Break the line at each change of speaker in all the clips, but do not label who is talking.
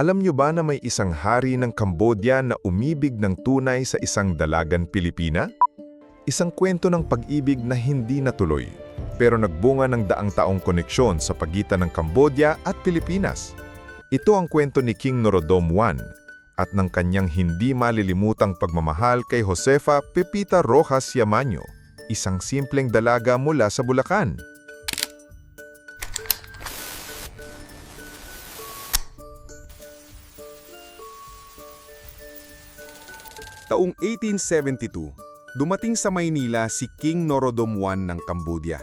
Alam nyo ba na may isang hari ng Cambodia na umibig ng tunay sa isang dalagan Pilipina? Isang kwento ng pag-ibig na hindi natuloy, pero nagbunga ng daang taong koneksyon sa pagitan ng Cambodia at Pilipinas. Ito ang kwento ni King Norodom I at ng kanyang hindi malilimutang pagmamahal kay Josefa Pepita Rojas Yamanyo, isang simpleng dalaga mula sa Bulacan.
Taong 1872, dumating sa Maynila si King Norodom I ng Cambodia.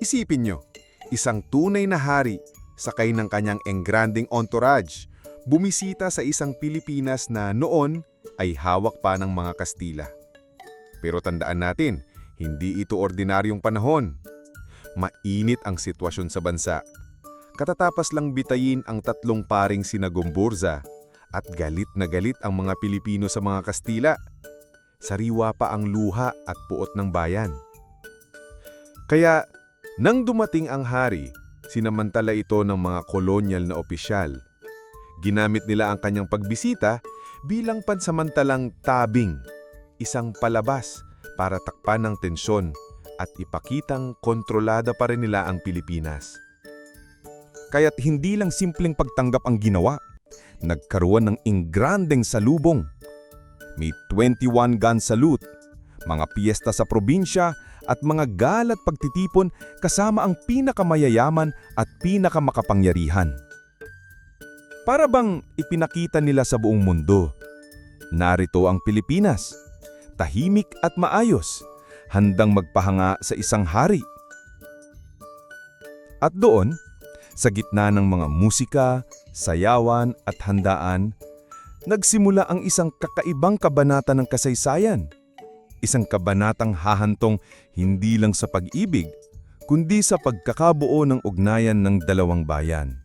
Isipin nyo, isang tunay na hari, sakay ng kanyang engranding entourage, bumisita sa isang Pilipinas na noon ay hawak pa ng mga Kastila. Pero tandaan natin, hindi ito ordinaryong panahon. Mainit ang sitwasyon sa bansa. Katatapas lang bitayin ang tatlong paring sinagumburza at galit na galit ang mga Pilipino sa mga Kastila. Sariwa pa ang luha at puot ng bayan. Kaya, nang dumating ang hari, sinamantala ito ng mga kolonyal na opisyal. Ginamit nila ang kanyang pagbisita bilang pansamantalang tabing, isang palabas para takpan ng tensyon at ipakitang kontrolada pa rin nila ang Pilipinas. Kaya't hindi lang simpleng pagtanggap ang ginawa, nagkaroon ng ingrandeng salubong. May 21 gun salute, mga piyesta sa probinsya at mga galat pagtitipon kasama ang pinakamayayaman at pinakamakapangyarihan. Para bang ipinakita nila sa buong mundo, narito ang Pilipinas, tahimik at maayos, handang magpahanga sa isang hari. At doon, sa gitna ng mga musika, sayawan at handaan, nagsimula ang isang kakaibang kabanata ng kasaysayan. Isang kabanatang hahantong hindi lang sa pag-ibig, kundi sa pagkakabuo ng ugnayan ng dalawang bayan.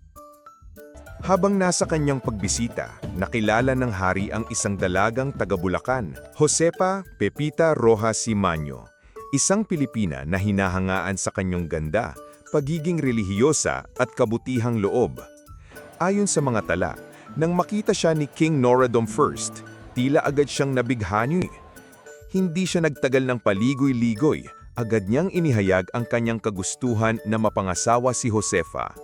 Habang nasa kanyang pagbisita, nakilala ng hari ang isang dalagang taga-Bulacan, Josepa Pepita Rojas Simanyo, isang Pilipina na hinahangaan sa kanyang ganda, pagiging relihiyosa at kabutihang loob. Ayon sa mga tala, nang makita siya ni King Norodom I, tila agad siyang nabighani. Hindi siya nagtagal ng paligoy-ligoy, agad niyang inihayag ang kanyang kagustuhan na mapangasawa si Josefa.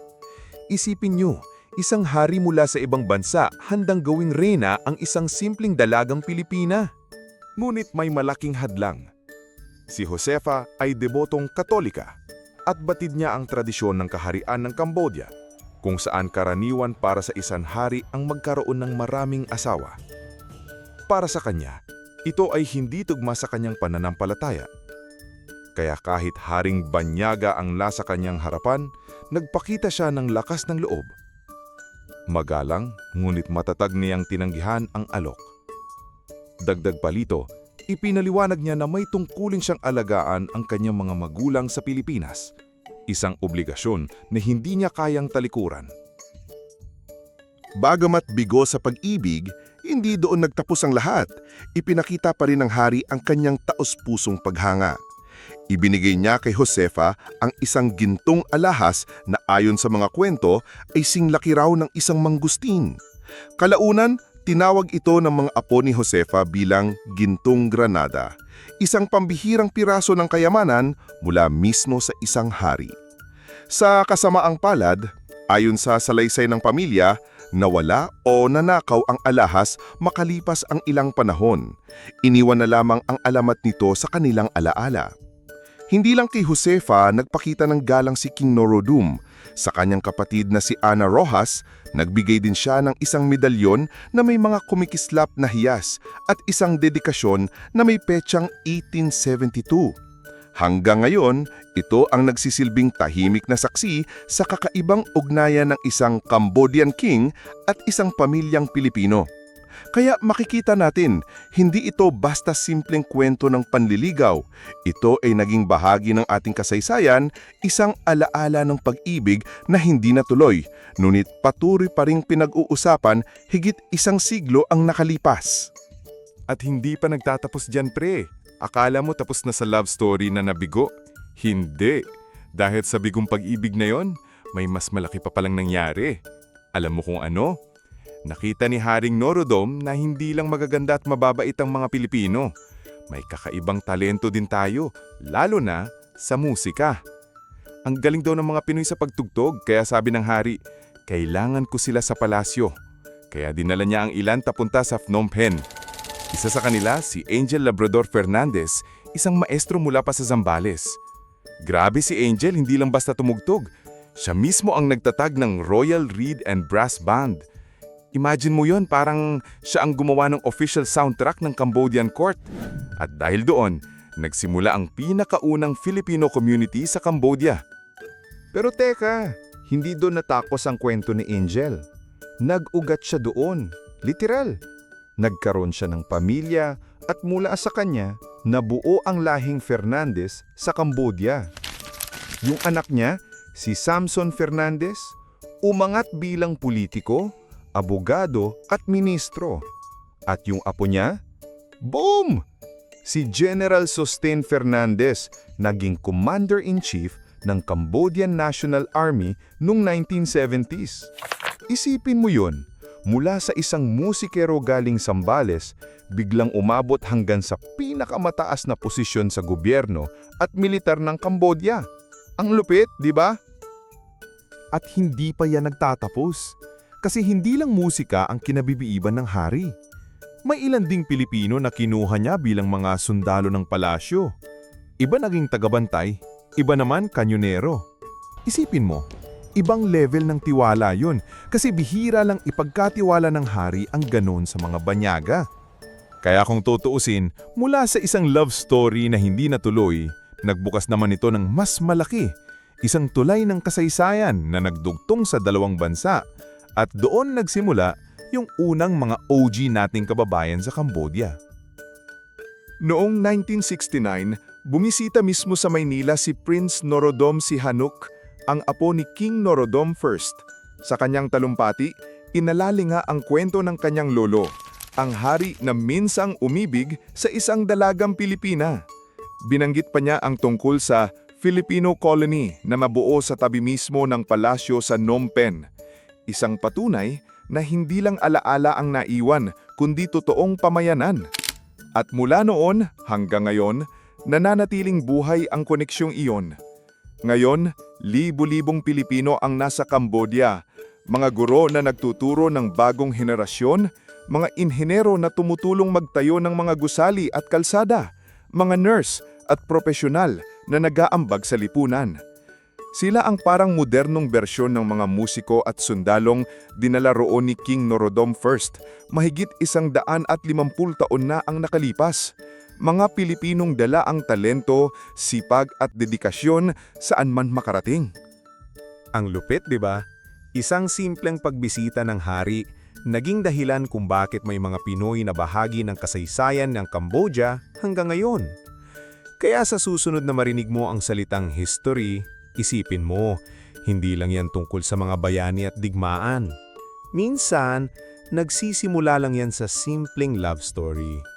Isipin niyo, isang hari mula sa ibang bansa handang gawing reyna ang isang simpleng dalagang Pilipina. Ngunit may malaking hadlang. Si Josefa ay debotong katolika at batid niya ang tradisyon ng kaharian ng Cambodia kung saan karaniwan para sa isang hari ang magkaroon ng maraming asawa. Para sa kanya, ito ay hindi tugma sa kanyang pananampalataya. Kaya kahit haring banyaga ang nasa kanyang harapan, nagpakita siya ng lakas ng loob. Magalang, ngunit matatag niyang tinanggihan ang alok. Dagdag palito, ipinaliwanag niya na may tungkulin siyang alagaan ang kanyang mga magulang sa Pilipinas, isang obligasyon na hindi niya kayang talikuran.
Bagamat bigo sa pag-ibig, hindi doon nagtapos ang lahat. Ipinakita pa rin ng hari ang kanyang taos-pusong paghanga. Ibinigay niya kay Josefa ang isang gintong alahas na ayon sa mga kwento ay singlaki raw ng isang mangustin. Kalaunan, tinawag ito ng mga apo ni Josefa bilang gintong granada, isang pambihirang piraso ng kayamanan mula mismo sa isang hari. Sa kasamaang palad, ayon sa salaysay ng pamilya, nawala o nanakaw ang alahas makalipas ang ilang panahon. Iniwan na lamang ang alamat nito sa kanilang alaala. Hindi lang kay Josefa nagpakita ng galang si King Norodum. Sa kanyang kapatid na si Ana Rojas, nagbigay din siya ng isang medalyon na may mga kumikislap na hiyas at isang dedikasyon na may petsang 1872. Hanggang ngayon, ito ang nagsisilbing tahimik na saksi sa kakaibang ugnayan ng isang Cambodian king at isang pamilyang Pilipino. Kaya makikita natin, hindi ito basta simpleng kwento ng panliligaw. Ito ay naging bahagi ng ating kasaysayan, isang alaala ng pag-ibig na hindi natuloy, ngunit patuloy pa ring pinag-uusapan higit isang siglo ang nakalipas.
At hindi pa nagtatapos dyan pre. Akala mo tapos na sa love story na nabigo? Hindi. Dahil sa bigong pag-ibig na yon, may mas malaki pa palang nangyari. Alam mo kung ano?
Nakita ni Haring Norodom na hindi lang magaganda at mababait ang mga Pilipino. May kakaibang talento din tayo, lalo na sa musika. Ang galing daw ng mga Pinoy sa pagtugtog, kaya sabi ng hari, kailangan ko sila sa palasyo. Kaya dinala niya ang ilan tapunta sa Phnom Penh. Isa sa kanila, si Angel Labrador Fernandez, isang maestro mula pa sa Zambales. Grabe si Angel, hindi lang basta tumugtog. Siya mismo ang nagtatag ng Royal Reed and Brass Band. Imagine mo yon parang siya ang gumawa ng official soundtrack ng Cambodian court. At dahil doon, nagsimula ang pinakaunang Filipino community sa Cambodia.
Pero teka, hindi doon natapos ang kwento ni Angel. Nag-ugat siya doon, literal. Nagkaroon siya ng pamilya at mula sa kanya, nabuo ang lahing Fernandez sa Cambodia. Yung anak niya, si Samson Fernandez, umangat bilang politiko, abogado at ministro. At yung apo niya, boom! Si General Sustain Fernandez, naging Commander-in-Chief ng Cambodian National Army noong 1970s. Isipin mo yun, mula sa isang musikero galing Sambales, biglang umabot hanggang sa pinakamataas na posisyon sa gobyerno at militar ng Cambodia. Ang lupit, di ba? At hindi pa yan nagtatapos. Kasi hindi lang musika ang kinabibiiban ng hari. May ilan ding Pilipino na kinuha niya bilang mga sundalo ng palasyo. Iba naging tagabantay, iba naman kanyonero. Isipin mo, ibang level ng tiwala yun kasi bihira lang ipagkatiwala ng hari ang ganon sa mga banyaga. Kaya kung tutuusin, mula sa isang love story na hindi natuloy, nagbukas naman ito ng mas malaki, isang tulay ng kasaysayan na nagdugtong sa dalawang bansa at doon nagsimula yung unang mga OG nating kababayan sa Cambodia. Noong 1969, bumisita mismo sa Maynila si Prince Norodom Sihanouk, ang apo ni King Norodom I. Sa kanyang talumpati, inalalinga ang kwento ng kanyang lolo, ang hari na minsang umibig sa isang dalagang Pilipina. Binanggit pa niya ang tungkol sa Filipino colony na mabuo sa tabi mismo ng palasyo sa Phnom Penh. Isang patunay na hindi lang alaala ang naiwan kundi totoong pamayanan. At mula noon hanggang ngayon, nananatiling buhay ang koneksyong iyon. Ngayon, libu-libong Pilipino ang nasa Cambodia, mga guro na nagtuturo ng bagong henerasyon, mga inhinero na tumutulong magtayo ng mga gusali at kalsada, mga nurse at profesional na nag-aambag sa lipunan. Sila ang parang modernong bersyon ng mga musiko at sundalong dinala roon ni King Norodom I, mahigit isang daan at limampul taon na ang nakalipas. Mga Pilipinong dala ang talento, sipag at dedikasyon saan man makarating.
Ang lupit, di ba? Isang simpleng pagbisita ng hari, naging dahilan kung bakit may mga Pinoy na bahagi ng kasaysayan ng Cambodia hanggang ngayon. Kaya sa susunod na marinig mo ang salitang history, isipin mo, hindi lang yan tungkol sa mga bayani at digmaan. Minsan, nagsisimula lang yan sa simpleng love story.